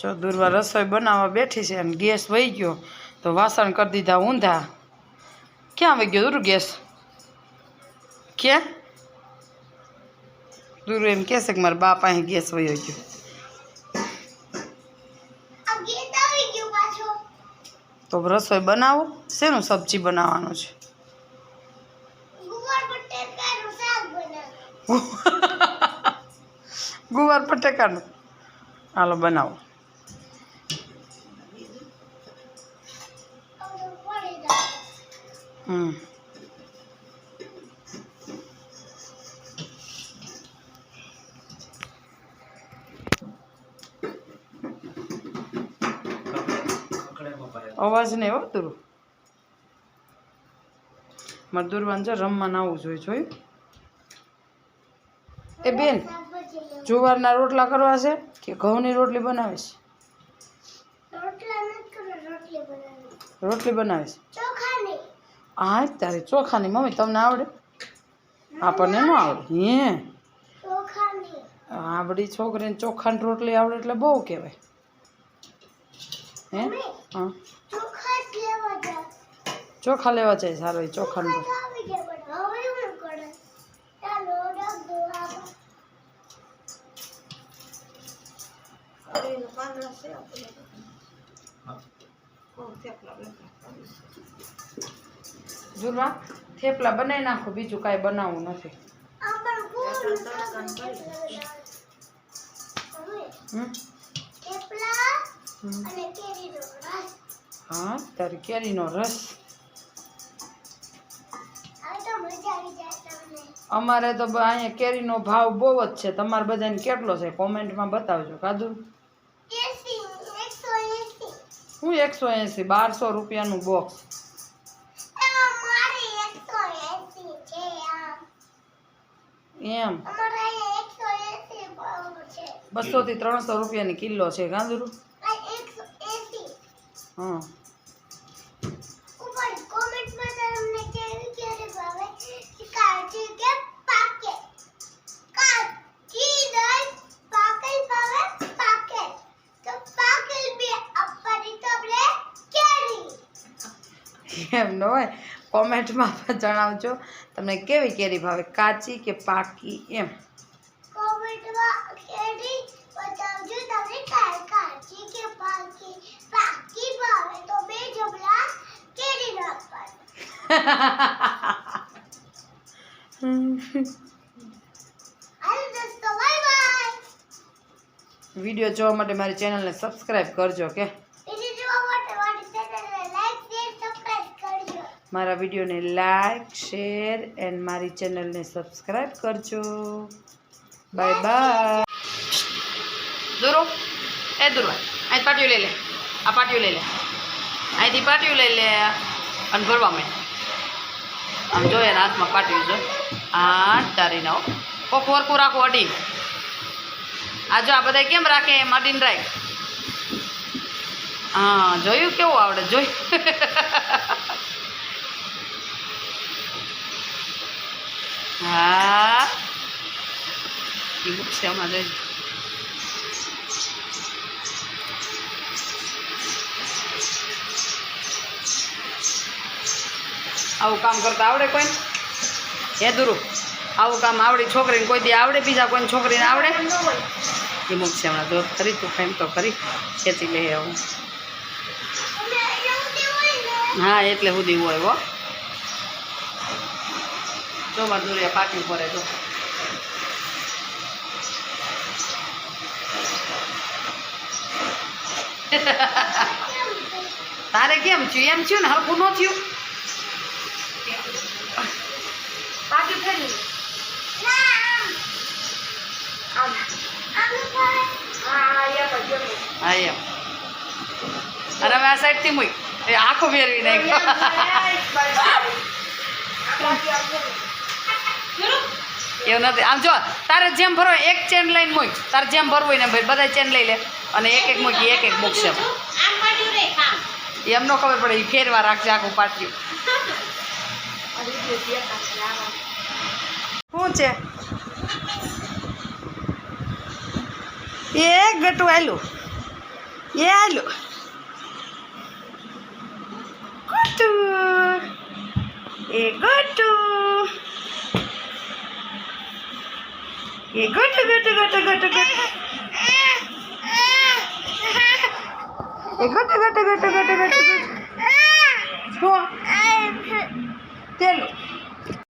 જો દુર્વા રસોઈ બનાવવા બેઠી છે અને ગેસ વહી ગયો. તો વાસણ કરી દીધા ઊંધા. ક્યાં વહી ગયો દુર ગેસ? ક્યાં દુરુ એમ કહેશે કે મારા બાપ અહીં ગેસ વહી ગયો. તો રસોઈ બનાવો. શેનું સબ્જી બનાવવાનું છે? ગુવાર પટેકાનું હાલો બનાવો. હમ. અવાજ નહીં હો દુરુ મારે દુરવાન છે રમવા આવું જોઈએ જોયું? એ બેન જુવારના રોટલા કરવા છે કે ઘઉંની રોટલી બનાવીશ રોટલી બનાવીશ હા તારી ચોખાની મમ્મી તમને આવડે? આપણને ન આવડે. હે? આવડી છોકરીને ચોખાની રોટલી આવડે એટલે બહુ કહેવાય. હે? હા. ચોખા લેવા જાય સારો એ ચોખાની રોટલી. જુલવા, થેપલા બનાવી નાખો, બીજું કાંઈ બનાવવું નથી. હા, તારી કેરીનો રસ. અમારે તો અહીંયા કેરીનો ભાવ બહુ જ છે. તમારે બધાને કેટલો છે? કોમેન્ટમાં બતાવજો કાદુ એકસો એંસી બારસો રૂપિયાનું બોક્સ એમ. બસો થી ત્રણસો રૂપિયાની કિલો છે ગાંદરું હા. એમ ન હોય કોમેન્ટમાં પણ જણાવજો. તમને કેવી કેરી ભાવે કાચી કે પાકી એમ? વીડિયો જોવા માટે મારી ચેનલને સબસ્ક્રાઈબ કરજો કે મારા વિડીયોને લાઈક શેર એન્ડ મારી ચેનલને સબસ્ક્રાઈબ કરજો. Bye bye. દોરો. એ દોરો અહીં પાટિયું લઈ લે. આ પાટિયું લઈ લે. અહીંથી પાટિયું લઈ લે અને ભરવા માંડ. આમ જો એના હાથમાં પાટિયું જો આ તારી નાઓ કોક વરકું રાખો અડી આ જો આ બધા કેમ રાખે એમ અડીને રાખ. હા જોયું? કેવું આવડે? જોયું? હા એ છે જોઈ આવું કામ કરતા આવડે કોઈને હે દુરુ આવું કામ આવડે છોકરીને કોઈ દી આવડે બીજા કોઈને છોકરીને આવડે? એ છે હમણાં દોર કરી તું ખાઈમ તો ખરી. ખેતી લઈ આવું હા એટલે સુધી હોય હો. જો મારે દુરિયા પાકી પડે જો તારે કેમ થયું? એમ થયું ને હરખું ન થયું? હા એમ. અરે હવે આ સાઈડથી મૂક એ આખો ફેરવી નાખ્યો. એવું નથી. આમ જો, તારે જેમ ભરવો એક ચેન લઈને મૂક. તારે જેમ ભરવું ને ભાઈ બધા ચેન લઈ લે. અને એક એક મૂકી, એક એક મૂકશે એમ. ન ખબર પડે એ ફેરવા રાખજે આખું પાટિયું. શું છે? એ ગટું આવેલું એ આવેલું ગોટુ. એ ગોટુ એ ગોટુ ગોટુ ગોટુ ગોટુ ગોટુ એ ગોટુ ગોટુ ગોટુ ગોટુ ગોટુ ગોટુ હો તેલું